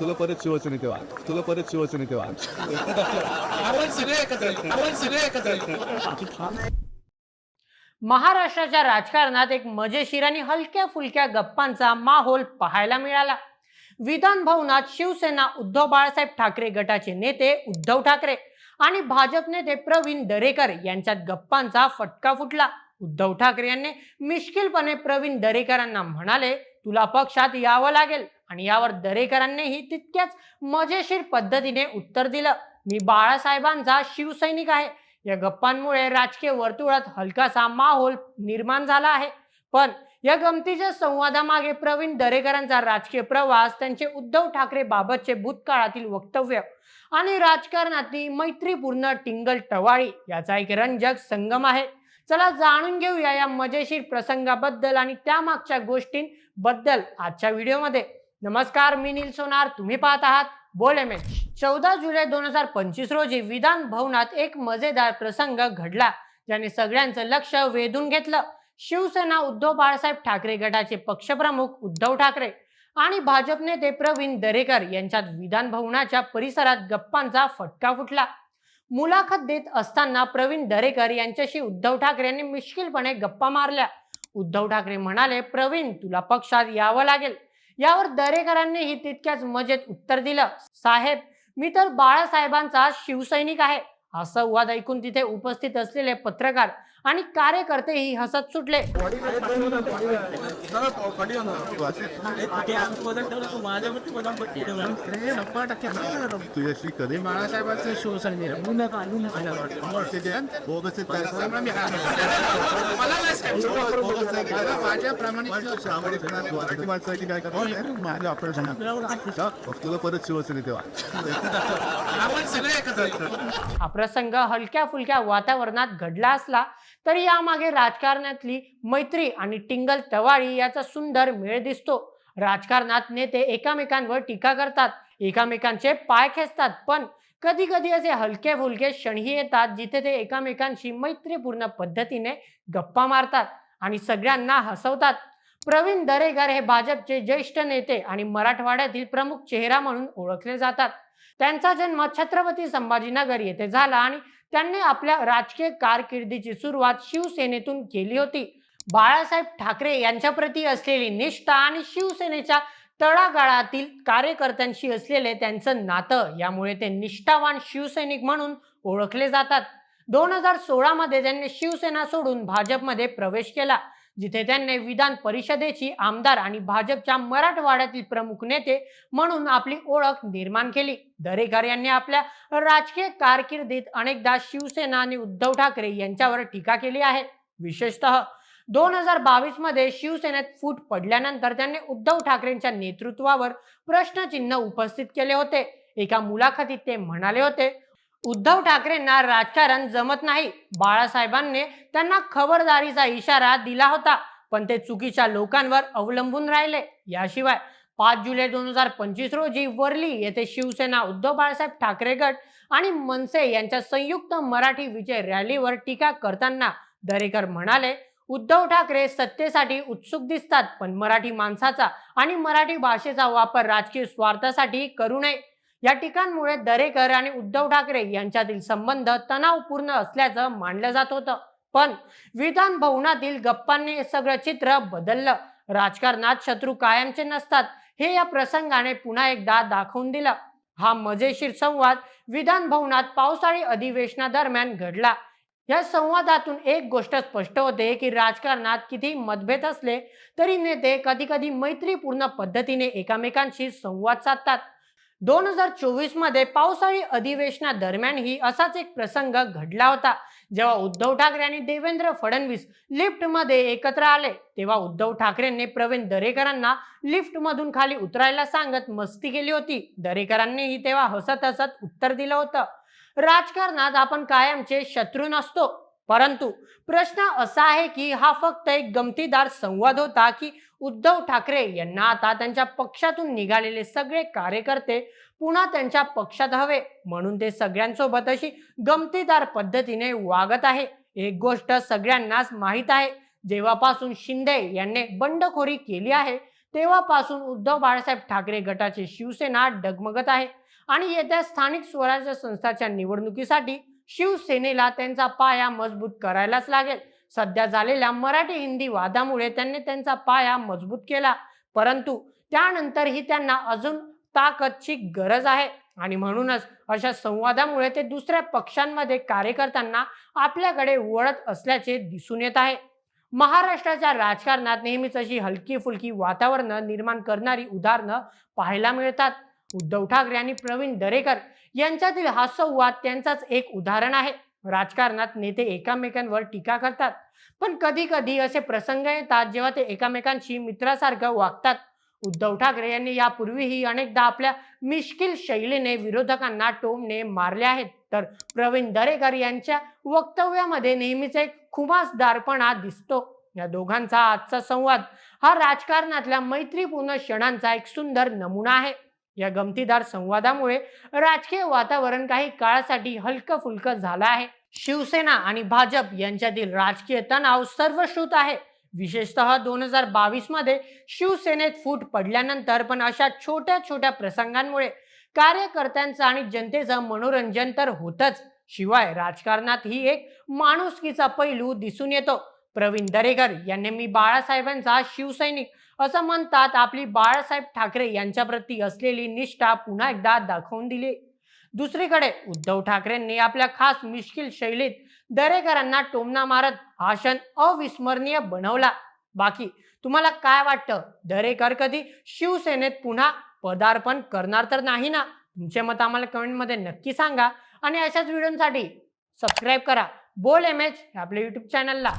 तुला परत शिवसेनेत वा तुला परत शिवसेनेत वा आपण सगळे एकत्र. आपण सगळे एकत्र. महाराष्ट्राच्या राजकारणात एक मजेशीर आणि हलक्या फुलक्या गप्पांचा माहोल पाहायला मिळाला. विधान भवनात शिवसेना उद्धव बाळासाहेब ठाकरे गटाचे नेते उद्धव ठाकरे आणि भाजप नेते प्रवीण दरेकर यांच्यात गप्पांचा फटका फुटला. उद्धव ठाकरे यांनी मिश्किलपणे प्रवीण दरेकरांना म्हणाले तुला पक्षात यावं लागेल. आणि यावर दरेकरांनीही तितक्याच मजेशीर पद्धतीने उत्तर दिलं. मी बाळासाहेबांचा शिवसैनिक आहे. या गप्पांमुळे राजकीय वर्तुळात हलकासा माहोल निर्माण झाला आहे. पण या गमतीच्या संवादामागे प्रवीण दरेकरांचा राजकीय प्रवास त्यांचे उद्धव ठाकरे बाबतचे भूतकाळातील वक्तव्य आणि राजकारणातली मैत्रीपूर्ण टिंगल टवाळी याचा एक रंजक संगम आहे. चला जाणून घेऊया या मजेशीर प्रसंगाबद्दल आणि त्यामागच्या गोष्टींबद्दल आजच्या व्हिडिओमध्ये. नमस्कार मी नील सोनार. तुम्ही पाहत आहात बोल एम चौदा जुलै दोन हजार पंचवीस रोजी विधान भवनात एक मजेदार प्रसंग घडला ज्याने सगळ्यांचं लक्ष वेधून घेतलं. शिवसेना उद्धव बाळासाहेब ठाकरे गटाचे पक्षप्रमुख उद्धव ठाकरे आणि भाजप नेते प्रवीण दरेकर यांच्यात विधान भवनाच्या परिसरात गप्पांचा फटका फुटला. मुलाखत देत असताना प्रवीण दरेकर यांच्याशी उद्धव ठाकरे यांनी मिश्किलपणे गप्पा मारल्या. उद्धव ठाकरे म्हणाले प्रवीण तुला पक्षात यावं लागेल. यावर दरेकरांनीही तितक्याच मजेत उत्तर दिलं. साहेब मी तर बाळासाहेबांचा शिवसैनिक आहे. असं वाद ऐकून तिथे उपस्थित असलेले पत्रकार आणि कार्यकर्तेही हसत सुटले तुझ्याशी कधी बाळासाहेबांचं. माझ्या परत शिवसेनेत वा आपण सगळे एकत्र येतो. हा प्रसंग हलक्या फुलक्या वातावरणात घडला असला तरी यामागे राजकारणातली मैत्री आणि टिंगल तवाळी याचा सुंदर मेळ दिसतो. राजकारणात नेते एकामेकांवर टीका करतात एकामेकांचे पाय खेचतात पण कधी कधी असे हलके फुलके क्षणही येतात जिथे ते एकामेकांशी मैत्रीपूर्ण पद्धतीने गप्पा मारतात आणि सगळ्यांना हसवतात. प्रवीण दरेकर हे भाजपचे ज्येष्ठ नेते आणि मराठवाड्यातील प्रमुख चेहरा म्हणून ओळखले जातात. त्यांचा जन्म छत्रपती संभाजीनगर येथे झाला आणि त्यांनी आपल्या राजकीय कारकिर्दीची सुरुवात शिवसेनेतून केली होती. बाळासाहेब ठाकरे यांच्याप्रती असलेली निष्ठा आणि शिवसेनेच्या तळागाळातील कार्यकर्त्यांशी असलेले त्यांचं नातं यामुळे ते निष्ठावान शिवसैनिक म्हणून ओळखले जातात. दोन हजार सोळामध्ये त्यांनी शिवसेना सोडून भाजपमध्ये प्रवेश केला. जिथे त्यांनी विधान परिषदेची आमदार आणि भाजपच्या मराठवाड्यातील प्रमुख नेते म्हणून आपली ओळख निर्माण केली. दरेकर यांनी आपल्या राजकीय कारकिर्दीत अनेकदा शिवसेना आणि उद्धव ठाकरे यांच्यावर टीका केली आहे. विशेषतः दोन हजार बावीसमध्ये शिवसेनेत फूट पडल्यानंतर त्यांनी उद्धव ठाकरेंच्या नेतृत्वावर प्रश्नचिन्ह उपस्थित केले होते. एका मुलाखतीत ते म्हणाले होते उद्धव ठाकरेंना राजकारण जमत नाही. बाळासाहेबांनी त्यांना खबरदारीचा इशारा दिला होता पण ते चुकीच्या लोकांवर अवलंबून राहिले. याशिवाय पाच जुलै दोन हजार पंचवीस रोजी वर्ली येथे शिवसेना उद्धव बाळासाहेब ठाकरे गट आणि मनसे यांच्या संयुक्त मराठी विजय रॅलीवर टीका करताना दरेकर म्हणाले उद्धव ठाकरे सत्तेसाठी उत्सुक दिसतात पण मराठी माणसाचा आणि मराठी भाषेचा वापर राजकीय स्वार्थासाठी करू नये. या टीकांमुळे दरेकर आणि उद्धव ठाकरे यांच्यातील संबंध तणावपूर्ण असल्याचं मानलं जात होतं. पण विधान भवनातील गप्पांनी सगळं चित्र बदललं. राजकारणात शत्रू कायमचे नसतात. हे या प्रसंगाने पुन्हा एकदा दाखवून दिलं. हा मजेशीर संवाद विधान भवनात पावसाळी अधिवेशनादरम्यान घडला. या संवादातून एक गोष्ट स्पष्ट होते की राजकारणात किती मतभेद असले तरी नेते कधी कधी मैत्रीपूर्ण पद्धतीने एकमेकांशी संवाद साधतात. दोन हजार चोवीसमध्ये पावसाळी अधिवेशना दरम्यानही असाच एक प्रसंग घडला होता. जेव्हा उद्धव ठाकरे आणि देवेंद्र फडणवीस लिफ्टमध्ये एकत्र आले तेव्हा उद्धव ठाकरेंनी प्रवीण दरेकरांना लिफ्टमधून खाली उतरायला सांगत मस्ती केली होती. दरेकरांनीही तेव्हा हसत हसत उत्तर दिलं होतं. राजकारणात आपण कायमचे शत्रू नसतो. परंतु प्रश्न असा आहे की हा फक्त एक गमतीदार संवाद होता की उद्धव ठाकरे यांना आता त्यांच्या पक्षातून निघालेले सगळे कार्यकर्ते पुन्हा त्यांच्या पक्षात हवे म्हणून ते सगळ्यांसोबत अशी गमतीदार पद्धतीने वागत आहे. एक गोष्ट सगळ्यांनाच माहीत आहे जेव्हापासून शिंदे यांनी बंडखोरी केली आहे तेव्हापासून उद्धव बाळासाहेब ठाकरे गटाची शिवसेना डगमगत आहे आणि येत्या स्थानिक स्वराज्य संस्थाच्या निवडणुकीसाठी शिवसेनेला त्यांचा पाया मजबूत करायलाच लागेल. सध्या झालेल्या मराठी हिंदी वादामुळे त्यांनी त्यांचा पाया मजबूत केला. परंतु त्यानंतरही त्यांना अजून ताकदची गरज आहे. आणि म्हणूनच अशा संवादामुळे ते दुसऱ्या पक्षांमध्ये कार्यकर्त्यांना आपल्याकडे वळत असल्याचे दिसून येत आहे. महाराष्ट्राच्या राजकारणात नेहमीच अशी हलकी फुलकी वातावरण निर्माण करणारी उदाहरणं पाहायला मिळतात. उद्धव ठाकरे आणि प्रवीण दरेकर यांच्यातील हा संवाद त्यांचाच एक उदाहरण आहे. राजकारणात नेते एकामेकांवर टीका करतात. पण कधी कधी असे प्रसंग येतात जेव्हा ते एकामेकांशी मित्रासारखं वागतात. उद्धव ठाकरे यांनी यापूर्वीही अनेकदा आपल्या मिश्किल शैलीने विरोधकांना टोमने मारले आहेत. तर प्रवीण दरेकर यांच्या वक्तव्यामध्ये नेहमीच एक खुमासदारपणा दिसतो. या दोघांचा आजचा संवाद हा राजकारणातल्या मैत्रीपूर्ण क्षणांचा एक सुंदर नमुना आहे. या गमतीदार संवादामुळे राजकीय वातावरण काही काळासाठी हलकं फुलकं झालं आहे. शिवसेना आणि भाजप यांच्यातील राजकीय तणाव सर्वश्रुत आहे. विशेषतः दोन हजार बावीसमध्ये शिवसेनेत फूट पडल्यानंतर पण अशा छोट्या छोट्या प्रसंगांमुळे कार्यकर्त्यांचं आणि जनतेचं मनोरंजन तर होतच. शिवाय राजकारणात ही एक माणुसकीचा पैलू दिसून येतो. प्रवीण दरेकर यांनी मी बाळासाहेबांचा शिवसैनिक असं म्हणतात आपली बाळासाहेब ठाकरे यांच्याप्रती असलेली निष्ठा पुन्हा एकदा दाखवून दिली. दुसरीकडे उद्धव ठाकरेंनी आपल्या खास मिश्किल शैलीत दरेकरांना टोमना मारत भाषण अविस्मरणीय बनवला. बाकी तुम्हाला काय वाटतं? दरेकर कधी शिवसेनेत पुन्हा पदार्पण करणार तर नाही ना? तुमचे मत आम्हाला कमेंटमध्ये नक्की सांगा. आणि अशाच व्हिडिओसाठी सबस्क्राईब करा. बोल एम एच आपल्या युट्यूब चॅनलला